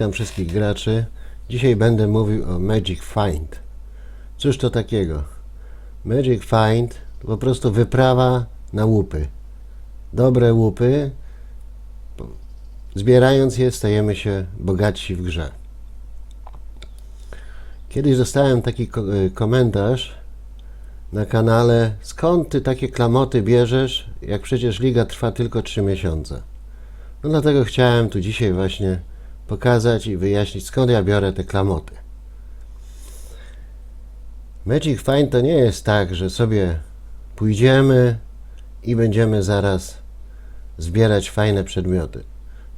Witam wszystkich graczy. Dzisiaj będę mówił o Magic Find. Cóż to takiego? Magic Find to po prostu wyprawa na łupy. Dobre łupy. Zbierając je stajemy się bogatsi w grze. Kiedyś dostałem taki y, komentarz na kanale skąd ty takie klamoty bierzesz, jak przecież liga trwa tylko 3 miesiące. No dlatego chciałem tu dzisiaj właśnie pokazać i wyjaśnić skąd ja biorę te klamoty. Magic Find to nie jest tak, że sobie pójdziemy i będziemy zaraz zbierać fajne przedmioty.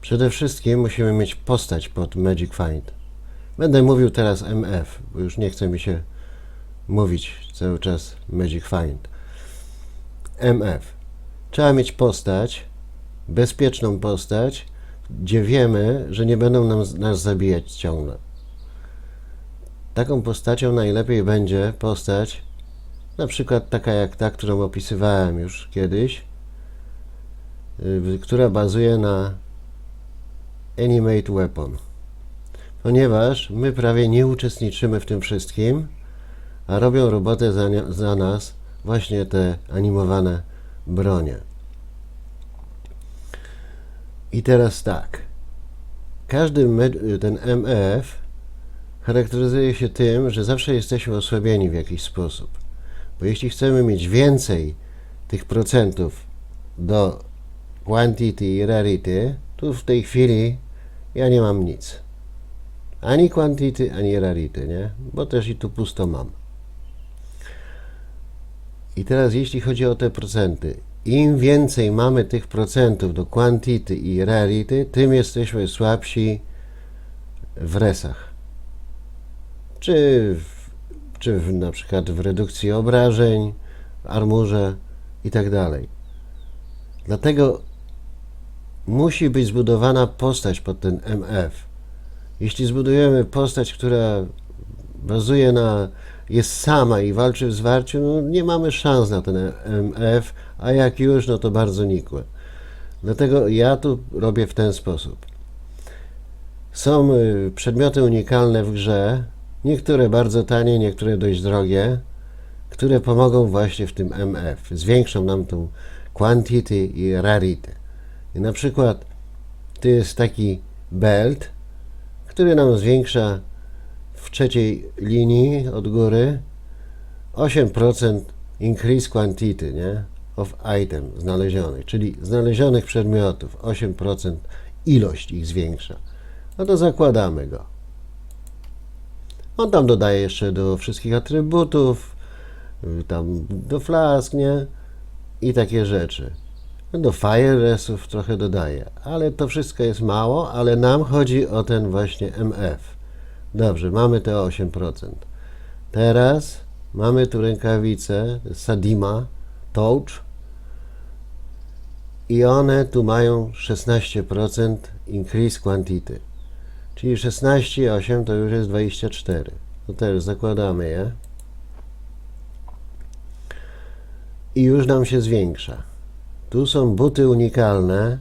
Przede wszystkim musimy mieć postać pod Magic Find. Będę mówił teraz MF, bo już nie chce mi się mówić cały czas Magic Find. MF. Trzeba mieć postać, bezpieczną postać, gdzie wiemy, że nie będą nam, nas zabijać ciągle. Taką postacią najlepiej będzie postać, na przykład taka jak ta, którą opisywałem już kiedyś, y, która bazuje na Animate Weapon. Ponieważ my prawie nie uczestniczymy w tym wszystkim, a robią robotę za, za nas właśnie te animowane bronie. I teraz tak. Każdy ten MF charakteryzuje się tym, że zawsze jesteśmy osłabieni w jakiś sposób. Bo jeśli chcemy mieć więcej tych procentów do quantity i rarity, to w tej chwili ja nie mam nic. Ani quantity, ani rarity, nie? Bo też i tu pusto mam. I teraz jeśli chodzi o te procenty, im więcej mamy tych procentów do quantity i rarity, tym jesteśmy słabsi w resach. Czy, w, czy w, na przykład w redukcji obrażeń, armurze i tak dalej. Dlatego musi być zbudowana postać pod ten MF. Jeśli zbudujemy postać, która bazuje na jest sama i walczy w zwarciu, no nie mamy szans na ten MF, a jak już, no to bardzo nikłe. Dlatego ja tu robię w ten sposób. Są y, przedmioty unikalne w grze, niektóre bardzo tanie, niektóre dość drogie, które pomogą właśnie w tym MF. Zwiększą nam tą quantity i rarity. I na przykład tu jest taki belt, który nam zwiększa w trzeciej linii od góry 8% increase quantity, nie? Of item znalezionych, czyli znalezionych przedmiotów 8% ilość ich zwiększa. No to zakładamy go. On tam dodaje jeszcze do wszystkich atrybutów, y, tam do flask, nie? I takie rzeczy. Do fire resów trochę dodaje, ale to wszystko jest mało, ale nam chodzi o ten właśnie MF. Dobrze, mamy te 8%. Teraz mamy tu rękawice Sadima Touch i one tu mają 16% increase quantity. Czyli 16, 8 to już jest 24. To też zakładamy je. I już nam się zwiększa. Tu są buty unikalne.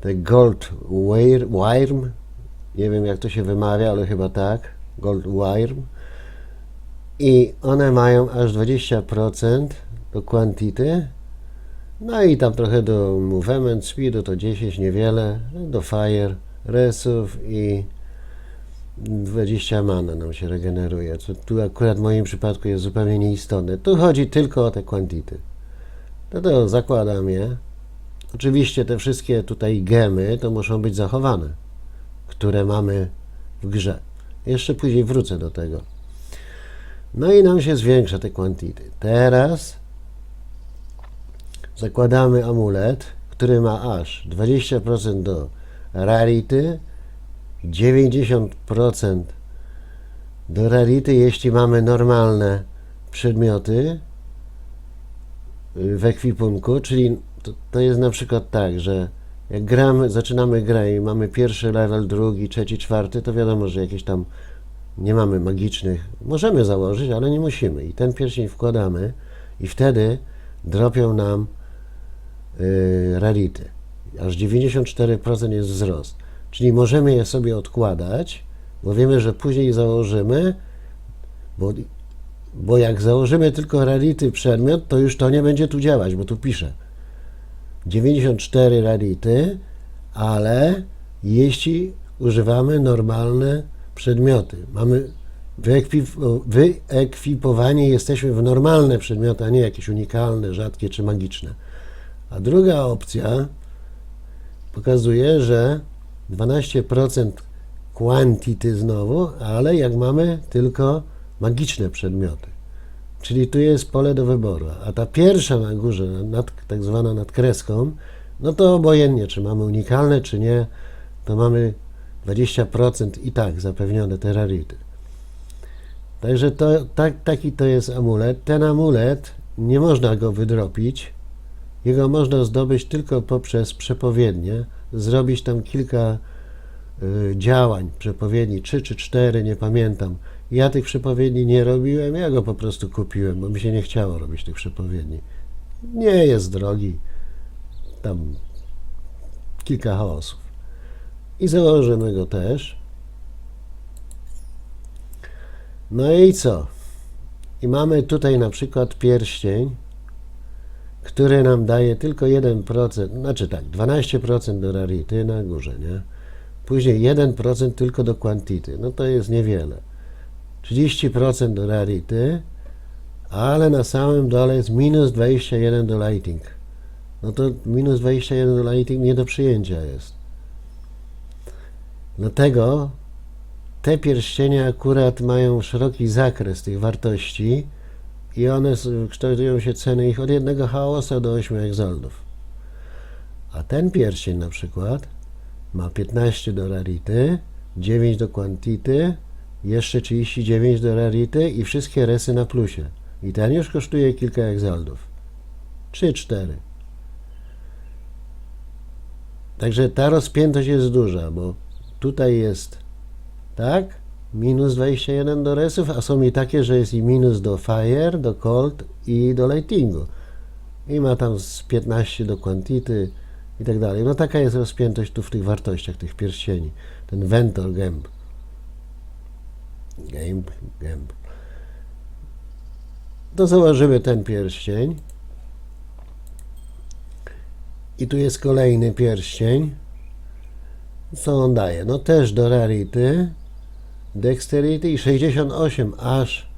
Te Gold Wirm. Nie wiem jak to się wymawia, ale chyba tak. Gold Wirm. I one mają aż 20% do quantity. No i tam trochę do movement speedu to 10, niewiele. Do fire, resów i 20 mana nam się regeneruje. Co tu akurat w moim przypadku jest zupełnie nieistotne. Tu chodzi tylko o te quantity. No to zakładam je. Oczywiście te wszystkie tutaj gemy to muszą być zachowane, które mamy w grze. Jeszcze później wrócę do tego. No i nam się zwiększa te quantity. Teraz zakładamy amulet, który ma aż 20% do rarity, 90% do rarity, jeśli mamy normalne przedmioty w ekwipunku, czyli to, to jest na przykład tak, że jak gramy, zaczynamy grę i mamy pierwszy level, drugi, trzeci, czwarty, to wiadomo, że jakieś tam nie mamy magicznych. Możemy założyć, ale nie musimy. I ten pierścień wkładamy i wtedy dropią nam yy, rarity. Aż 94% jest wzrost. Czyli możemy je sobie odkładać, bo wiemy, że później założymy, bo, bo jak założymy tylko rarity przedmiot, to już to nie będzie tu działać, bo tu pisze 94 rarity, ale jeśli używamy normalne przedmioty, mamy wyekwip- wyekwipowani jesteśmy w normalne przedmioty, a nie jakieś unikalne, rzadkie czy magiczne. A druga opcja pokazuje, że 12% quantity znowu, ale jak mamy tylko magiczne przedmioty. Czyli tu jest pole do wyboru. A ta pierwsza na górze, nad, tak zwana nad kreską, no to obojętnie, czy mamy unikalne, czy nie, to mamy 20% i tak zapewnione te rarity. Także to, tak, taki to jest amulet. Ten amulet nie można go wydropić. Jego można zdobyć tylko poprzez przepowiednie. Zrobić tam kilka y, działań przepowiedni, trzy czy cztery, nie pamiętam. Ja tych przepowiedni nie robiłem, ja go po prostu kupiłem, bo mi się nie chciało robić tych przepowiedni. Nie jest drogi. Tam kilka chaosów. I założymy go też. No i co? I mamy tutaj na przykład pierścień, który nam daje tylko 1%, znaczy tak, 12% do rarity na górze, nie? Później 1% tylko do quantity, no to jest niewiele. 30% do rarity, ale na samym dole jest minus 21 do lighting. No to minus 21 do lighting nie do przyjęcia jest. Dlatego te pierścienie akurat mają szeroki zakres tych wartości i one kształtują się ceny ich od jednego chaosa do 8 egzoldów. A ten pierścień na przykład ma 15 do rarity, 9 do quantity, jeszcze 39 do rarity i wszystkie resy na plusie. I ten już kosztuje kilka egzoldów. 3-4. Także ta rozpiętość jest duża, bo tutaj jest tak, minus 21 do resów, a są i takie, że jest i minus do fire, do cold i do lightingu. I ma tam z 15 do quantity i tak dalej. No taka jest rozpiętość tu w tych wartościach, tych pierścieni. Ten Ventor Gamb. Gamb, Gamb. To założymy ten pierścień. I tu jest kolejny pierścień. Co on daje? No też do rarity, dexterity i 68 aż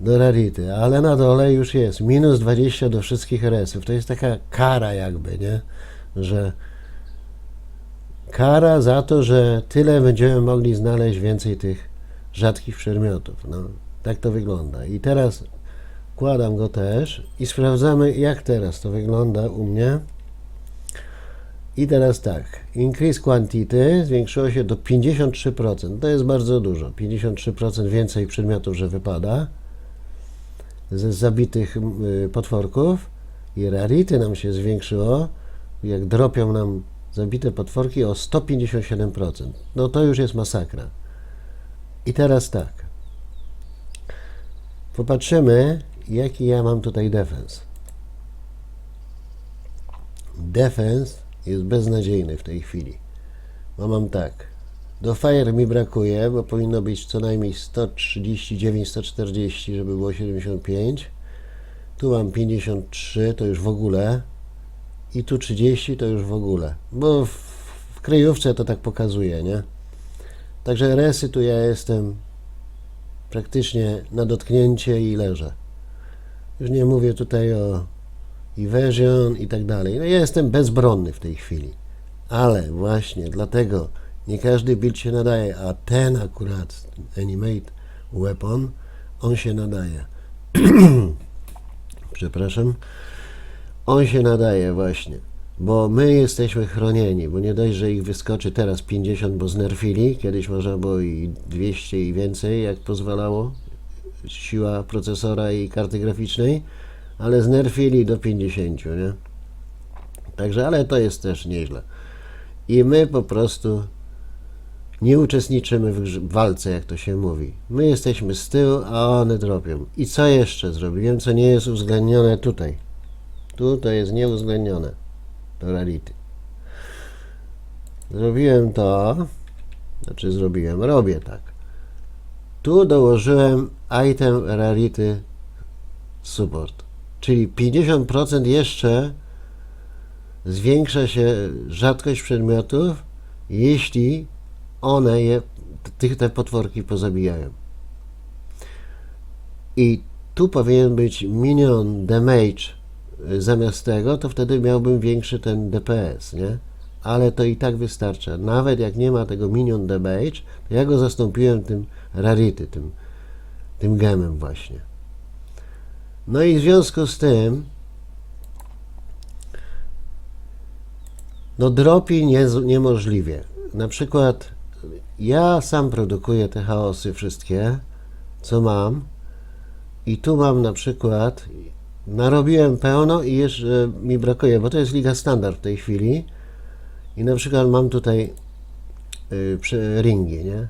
do rarity, ale na dole już jest minus 20 do wszystkich resów. To jest taka kara jakby, nie? Że kara za to, że tyle będziemy mogli znaleźć więcej tych rzadkich przedmiotów. No, tak to wygląda. I teraz kładam go też i sprawdzamy, jak teraz to wygląda u mnie. I teraz tak, increase quantity zwiększyło się do 53%. To jest bardzo dużo. 53% więcej przedmiotów, że wypada ze zabitych y, potworków. I rarity nam się zwiększyło, jak dropią nam zabite potworki o 157%. No to już jest masakra. I teraz tak. Popatrzymy, jaki ja mam tutaj defens. Defens jest beznadziejny w tej chwili. Bo mam tak. Do Fire mi brakuje, bo powinno być co najmniej 139, 140, żeby było 75. Tu mam 53, to już w ogóle. I tu 30, to już w ogóle. Bo w, w kryjówce to tak pokazuje, nie? Także resy tu ja jestem praktycznie na dotknięcie i leżę. Już nie mówię tutaj o Evasion i tak dalej. No ja jestem bezbronny w tej chwili. Ale właśnie dlatego nie każdy build się nadaje, a ten akurat, Animate Weapon, on się nadaje. Przepraszam. On się nadaje właśnie, bo my jesteśmy chronieni, bo nie dość, że ich wyskoczy teraz 50, bo znerfili, kiedyś można było i 200 i więcej, jak pozwalało siła procesora i karty graficznej, ale znerfili do 50, nie? Także, ale to jest też nieźle. I my po prostu nie uczestniczymy w walce, jak to się mówi. My jesteśmy z tyłu, a one dropią. I co jeszcze zrobiłem, co nie jest uwzględnione tutaj? Tu to jest nieuwzględnione. Rarity. zrobiłem to, znaczy zrobiłem, robię tak. Tu dołożyłem item rarity support, czyli 50% jeszcze zwiększa się rzadkość przedmiotów, jeśli one je, tych, te potworki pozabijają. I tu powinien być minion damage zamiast tego, to wtedy miałbym większy ten DPS, nie? Ale to i tak wystarcza. Nawet jak nie ma tego minion damage, to ja go zastąpiłem tym rarity, tym, tym gemem właśnie. No i w związku z tym no dropi nie, niemożliwie. Na przykład ja sam produkuję te chaosy wszystkie, co mam i tu mam na przykład narobiłem pełno i jeszcze mi brakuje, bo to jest liga standard w tej chwili i na przykład mam tutaj y, przy- ringi, nie?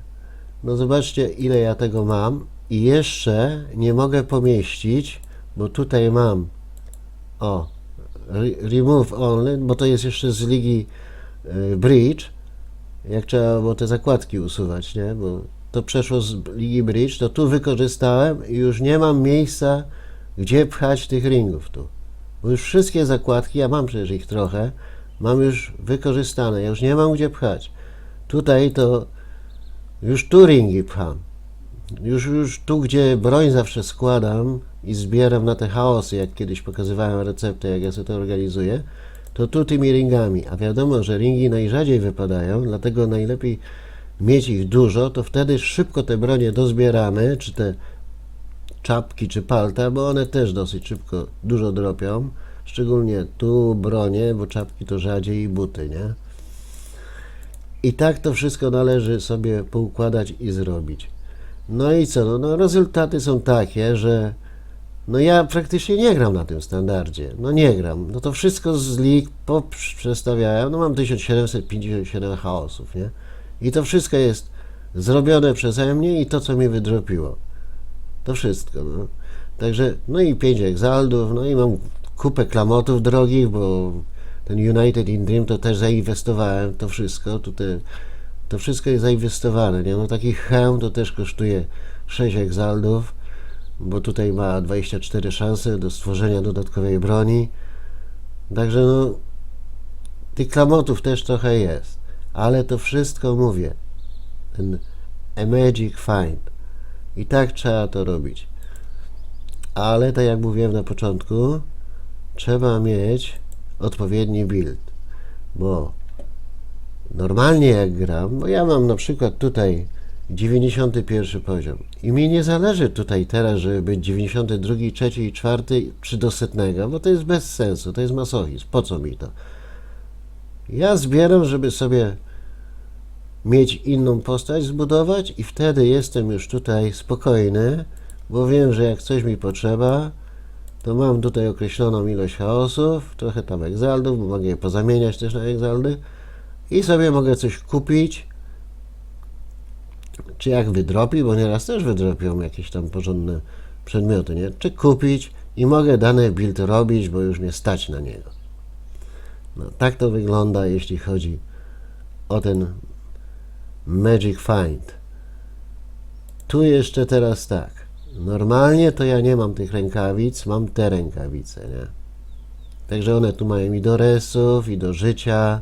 No zobaczcie ile ja tego mam i jeszcze nie mogę pomieścić, bo tutaj mam o re- remove only, bo to jest jeszcze z ligi y, bridge jak trzeba było te zakładki usuwać, nie? Bo to przeszło z ligi bridge, to tu wykorzystałem i już nie mam miejsca, gdzie pchać tych ringów tu. Bo już wszystkie zakładki, ja mam przecież ich trochę, mam już wykorzystane, ja już nie mam gdzie pchać. Tutaj to już tu ringi pcham. Już, już tu, gdzie broń zawsze składam i zbieram na te chaosy, jak kiedyś pokazywałem receptę, jak ja sobie to organizuję, to tu tymi ringami. A wiadomo, że ringi najrzadziej wypadają, dlatego najlepiej mieć ich dużo, to wtedy szybko te bronie dozbieramy, czy te czapki, czy palta, bo one też dosyć szybko dużo dropią. Szczególnie tu bronie, bo czapki to rzadziej i buty, nie? I tak to wszystko należy sobie poukładać i zrobić. No i co? No, no rezultaty są takie, że no ja praktycznie nie gram na tym standardzie. No nie gram. No to wszystko z lig poprzestawiałem. No mam 1757 chaosów, nie? I to wszystko jest zrobione przeze mnie i to, co mi wydropiło. To wszystko, no. Także, no i 5 egzaldów, no i mam kupę klamotów drogich, bo ten United in Dream to też zainwestowałem, to wszystko, tutaj, to wszystko jest zainwestowane, nie? No taki hełm to też kosztuje 6 egzaldów, bo tutaj ma 24 szanse do stworzenia dodatkowej broni. Także no, tych klamotów też trochę jest, ale to wszystko mówię. Ten a magic find. I tak trzeba to robić. Ale tak jak mówiłem na początku, trzeba mieć odpowiedni build, bo normalnie jak gram, bo ja mam na przykład tutaj 91 poziom i mi nie zależy tutaj teraz, żeby być 92, 3 i 4 czy do setnego, bo to jest bez sensu, to jest masochizm, po co mi to? Ja zbieram, żeby sobie mieć inną postać zbudować i wtedy jestem już tutaj spokojny, bo wiem, że jak coś mi potrzeba, to mam tutaj określoną ilość chaosów, trochę tam egzaldów, mogę je pozamieniać też na egzaldy i sobie mogę coś kupić, czy jak wydropi, bo nieraz też wydropią jakieś tam porządne przedmioty, nie? Czy kupić i mogę dany build robić, bo już mnie stać na niego. No, tak to wygląda, jeśli chodzi o ten Magic Find. Tu jeszcze teraz tak. Normalnie to ja nie mam tych rękawic, mam te rękawice, nie? Także one tu mają i do resów, i do życia.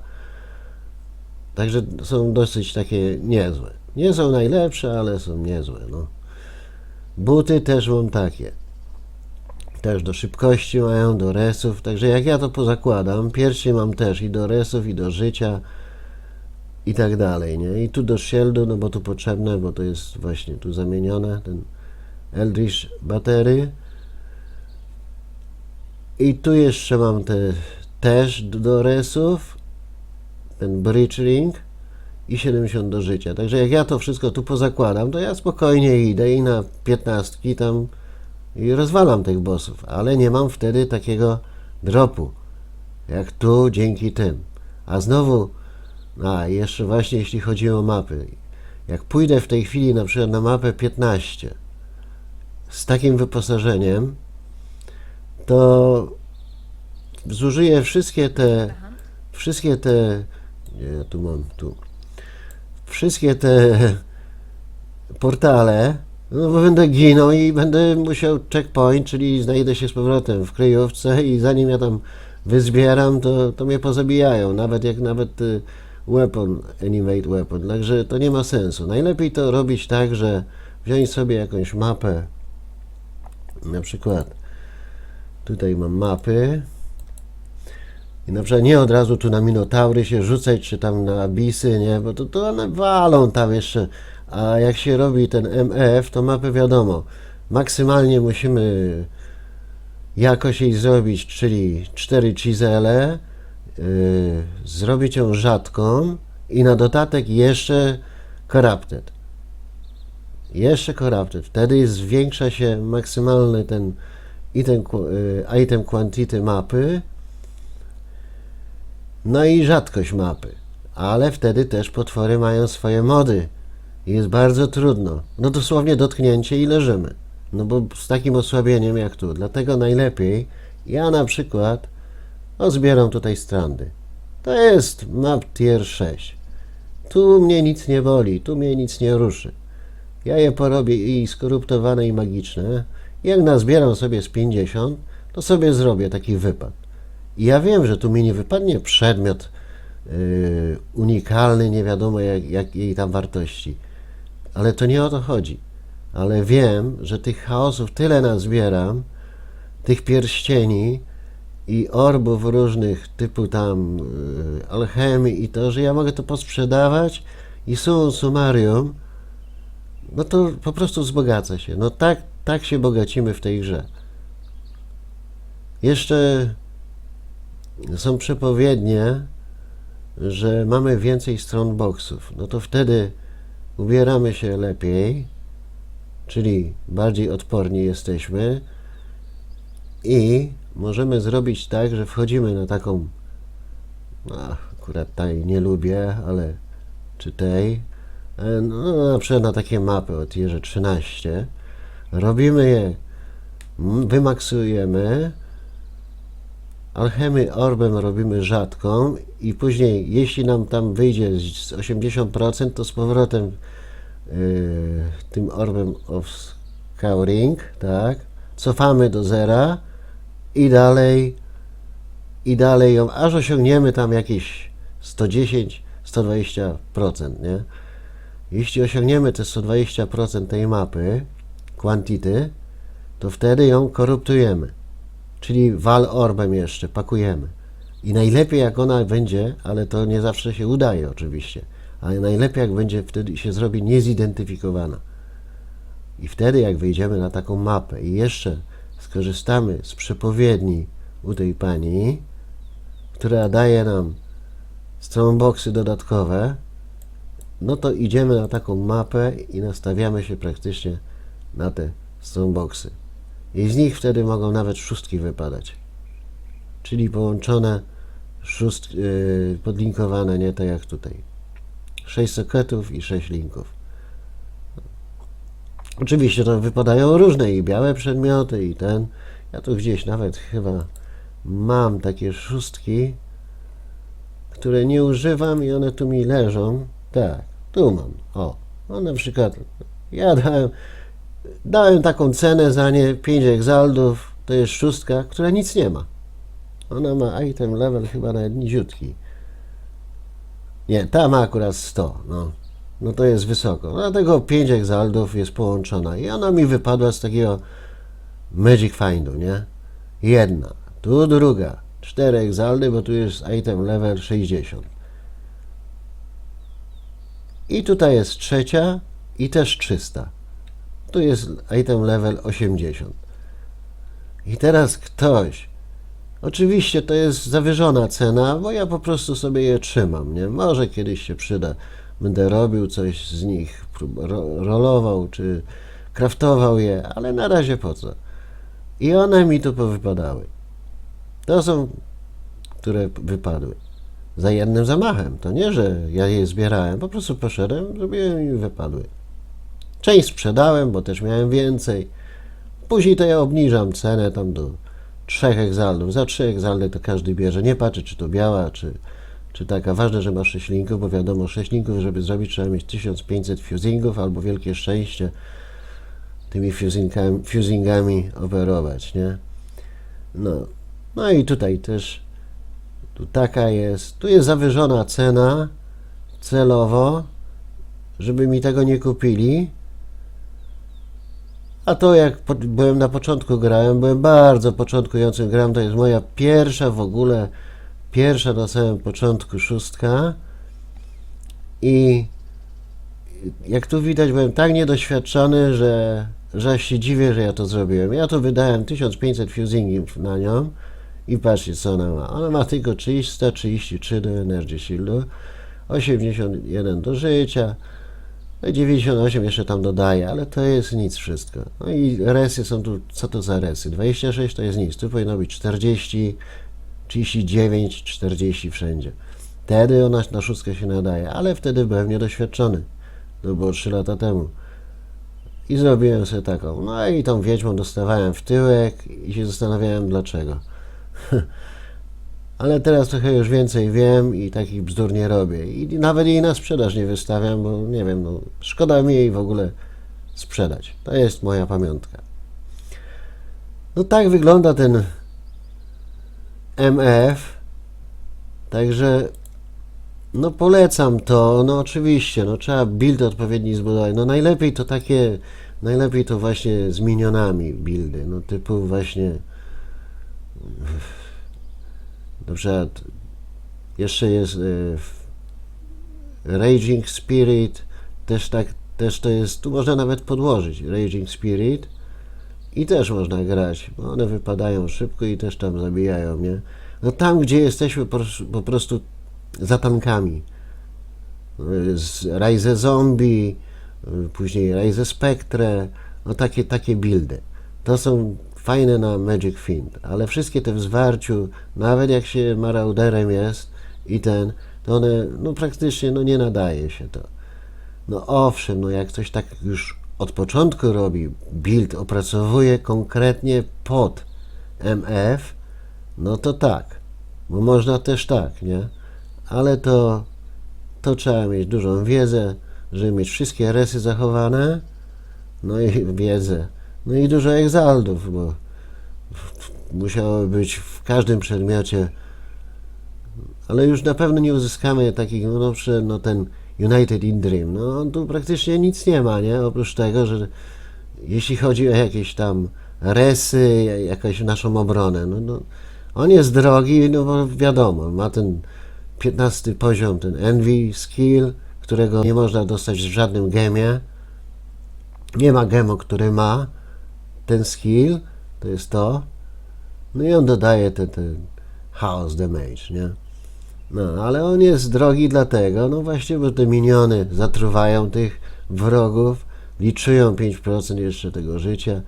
Także są dosyć takie niezłe. Nie są najlepsze, ale są niezłe, no. Buty też mam takie. Też do szybkości mają, do resów. Także jak ja to pozakładam, piersi mam też i do resów, i do życia, i tak dalej, nie? I tu do shieldu, no bo tu potrzebne, bo to jest właśnie tu zamienione, ten Eldritch batery. I tu jeszcze mam te też do resów, ten bridge ring i 70 do życia. Także jak ja to wszystko tu pozakładam, to ja spokojnie idę i na 15 tam i rozwalam tych bossów, ale nie mam wtedy takiego dropu, jak tu dzięki tym. A znowu, a jeszcze właśnie jeśli chodzi o mapy, jak pójdę w tej chwili na przykład na mapę 15 z takim wyposażeniem, to zużyję wszystkie te wszystkie te Nie, ja tu mam, tu. Wszystkie te portale, no bo będę ginął i będę musiał checkpoint, czyli znajdę się z powrotem w kryjówce i zanim ja tam wyzbieram, to, to mnie pozabijają, nawet jak nawet y, weapon, animate weapon, także to nie ma sensu. Najlepiej to robić tak, że wziąć sobie jakąś mapę, na przykład tutaj mam mapy. I na przykład nie od razu tu na Minotaury się rzucać, czy tam na Abisy, nie, bo to, to one walą tam jeszcze, a jak się robi ten MF, to mapy wiadomo, maksymalnie musimy jakoś jej zrobić, czyli 4 chisele, zrobić ją rzadką i na dodatek jeszcze corrupted. Jeszcze corrupted. Wtedy zwiększa się maksymalny ten item, y, item quantity mapy, no i rzadkość mapy. Ale wtedy też potwory mają swoje mody. Jest bardzo trudno. No dosłownie dotknięcie i leżymy. No bo z takim osłabieniem jak tu. Dlatego najlepiej, ja na przykład, o zbieram tutaj strandy. To jest map tier 6. Tu mnie nic nie boli, tu mnie nic nie ruszy. Ja je porobię i skoruptowane i magiczne. Jak nazbieram sobie z 50, to sobie zrobię taki wypad. I ja wiem, że tu mi nie wypadnie przedmiot yy, unikalny, nie wiadomo jak, jak jej tam wartości. Ale to nie o to chodzi. Ale wiem, że tych chaosów tyle nazbieram, tych pierścieni i orbów różnych typu tam yy, alchemii i to, że ja mogę to posprzedawać i summa summarium, no to po prostu wzbogaca się. No tak, tak się bogacimy w tej grze. Jeszcze są przepowiednie, że mamy więcej stron boxów. No to wtedy ubieramy się lepiej, czyli bardziej odporni jesteśmy i możemy zrobić tak, że wchodzimy na taką, no, akurat tej nie lubię, ale czy tej, e, no na przykład na takie mapy o tierze 13, robimy je, wymaksujemy, alchemy orbem robimy rzadką i później, jeśli nam tam wyjdzie z 80%, to z powrotem yy, tym orbem of scouring, tak, cofamy do zera i dalej i dalej ją, aż osiągniemy tam jakieś 110, 120%, nie? Jeśli osiągniemy te 120% tej mapy, quantity, to wtedy ją koruptujemy. Czyli wal orbem jeszcze, pakujemy. I najlepiej jak ona będzie, ale to nie zawsze się udaje oczywiście, ale najlepiej jak będzie wtedy się zrobi niezidentyfikowana. I wtedy jak wyjdziemy na taką mapę i jeszcze skorzystamy z przepowiedni u tej pani, która daje nam strongboxy dodatkowe, no to idziemy na taką mapę i nastawiamy się praktycznie na te strongboxy. I z nich wtedy mogą nawet szóstki wypadać. Czyli połączone, szóst, yy, podlinkowane, nie tak jak tutaj. 6 soketów i 6 linków. Oczywiście to wypadają różne i białe przedmioty i ten. Ja tu gdzieś nawet chyba mam takie szóstki, które nie używam i one tu mi leżą. Tak, tu mam. O, no na przykład ja dałem, dałem taką cenę za nie 5 egzaldów, to jest szóstka, która nic nie ma. Ona ma item level chyba nawet niziutki. Nie, ta ma akurat 100, no. No to jest wysoko. Dlatego 5 egzaldów jest połączona i ona mi wypadła z takiego Magic Findu, nie? Jedna, tu druga, 4 egzaldy, bo tu jest item level 60. I tutaj jest trzecia i też 300. Tu jest item level 80. I teraz ktoś, oczywiście to jest zawyżona cena, bo ja po prostu sobie je trzymam, nie? Może kiedyś się przyda. Będę robił coś z nich, rolował czy kraftował je, ale na razie po co? I one mi tu powypadały. To są, które wypadły. Za jednym zamachem. To nie, że ja je zbierałem, po prostu poszedłem, zrobiłem i wypadły. Część sprzedałem, bo też miałem więcej. Później to ja obniżam cenę tam do 3 egzaldów. Za 3 egzaldy to każdy bierze. Nie patrzy, czy to biała, czy, czy taka. Ważne, że ma 6 linków, bo wiadomo, 6 linków, żeby zrobić, trzeba mieć 1500 fusingów albo wielkie szczęście tymi fusingami, fusingami operować, nie? No, no i tutaj też tu taka jest, tu jest zawyżona cena celowo, żeby mi tego nie kupili. A to jak po, byłem na początku grałem, byłem bardzo początkującym gram, to jest moja pierwsza w ogóle, pierwsza na samym początku szóstka i jak tu widać byłem tak niedoświadczony, że, że się dziwię, że ja to zrobiłem. Ja to wydałem 1500 fusingów na nią i patrzcie co ona ma. Ona ma tylko 333 do Energy Shieldu, 81 do życia, no i 98 jeszcze tam dodaję, ale to jest nic wszystko. No i resy są tu, co to za resy? 26 to jest nic, tu powinno być 40, 39, 40 wszędzie. Wtedy ona na szóstkę się nadaje, ale wtedy byłem niedoświadczony. To było 3 lata temu. I zrobiłem sobie taką. No i tą wiedźmą dostawałem w tyłek i się zastanawiałem dlaczego. Ale teraz trochę już więcej wiem i takich bzdur nie robię. I nawet jej na sprzedaż nie wystawiam, bo nie wiem, no, szkoda mi jej w ogóle sprzedać. To jest moja pamiątka. No tak wygląda ten MF. Także no polecam to, no oczywiście, no trzeba build odpowiedni zbudować. No najlepiej to takie, najlepiej to właśnie z minionami buildy, no typu właśnie na przykład jeszcze jest y, Raging Spirit, też tak, też to jest, tu można nawet podłożyć Raging Spirit i też można grać, one wypadają szybko i też tam zabijają, nie? No tam, gdzie jesteśmy po, prostu za tankami, y, Rise Zombie, y, później Rise Spectre, no takie, takie buildy. To są fajne na Magic Fiend, ale wszystkie te w zwarciu, nawet jak się marauderem jest i ten, to one, no praktycznie, no nie nadaje się to. No owszem, no jak ktoś tak już od początku robi, build opracowuje konkretnie pod MF, no to tak, bo można też tak, nie? Ale to, to trzeba mieć dużą wiedzę, żeby mieć wszystkie resy zachowane, no i wiedzę, no i dużo egzaldów, bo musiało być w każdym przedmiocie, ale już na pewno nie uzyskamy takich, no, no, ten United in Dream, no tu praktycznie nic nie ma, nie? Oprócz tego, że jeśli chodzi o jakieś tam resy, jakąś naszą obronę, no, no on jest drogi, no bo wiadomo, ma ten 15 poziom, ten Envy Skill, którego nie można dostać w żadnym gemie. Nie ma gemu, który ma ten skill, to jest to. No i on dodaje ten, ten Chaos Damage, nie? No, ale on jest drogi dlatego, no właśnie, bo te miniony zatruwają tych wrogów, liczyją 5% jeszcze tego życia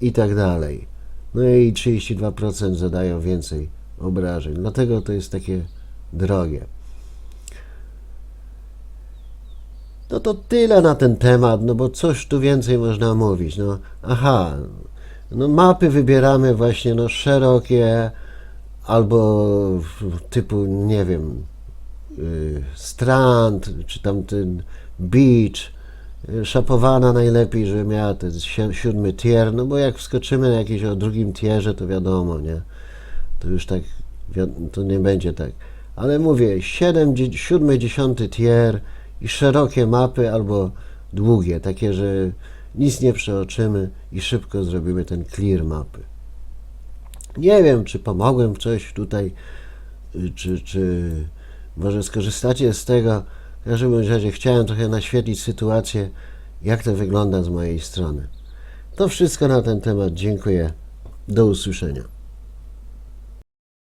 i tak dalej. No i 32% zadają więcej obrażeń. Dlatego to jest takie drogie. No to tyle na ten temat, no bo coś tu więcej można mówić. No, aha, no mapy wybieramy właśnie no szerokie albo typu, nie wiem, y, strand, czy tam ten beach, y, szapowana najlepiej, żeby miała ten si- siódmy tier, no bo jak wskoczymy na jakiś o drugim tierze, to wiadomo, nie? To już tak, to nie będzie tak. Ale mówię, 7, dzie- siódmy, dziesiąty tier i szerokie mapy albo długie, takie, że nic nie przeoczymy i szybko zrobimy ten clear mapy. Nie wiem, czy pomogłem w coś tutaj, y, czy, czy może skorzystacie z tego. W każdym razie chciałem trochę naświetlić sytuację, jak to wygląda z mojej strony. To wszystko na ten temat. Dziękuję. Do usłyszenia.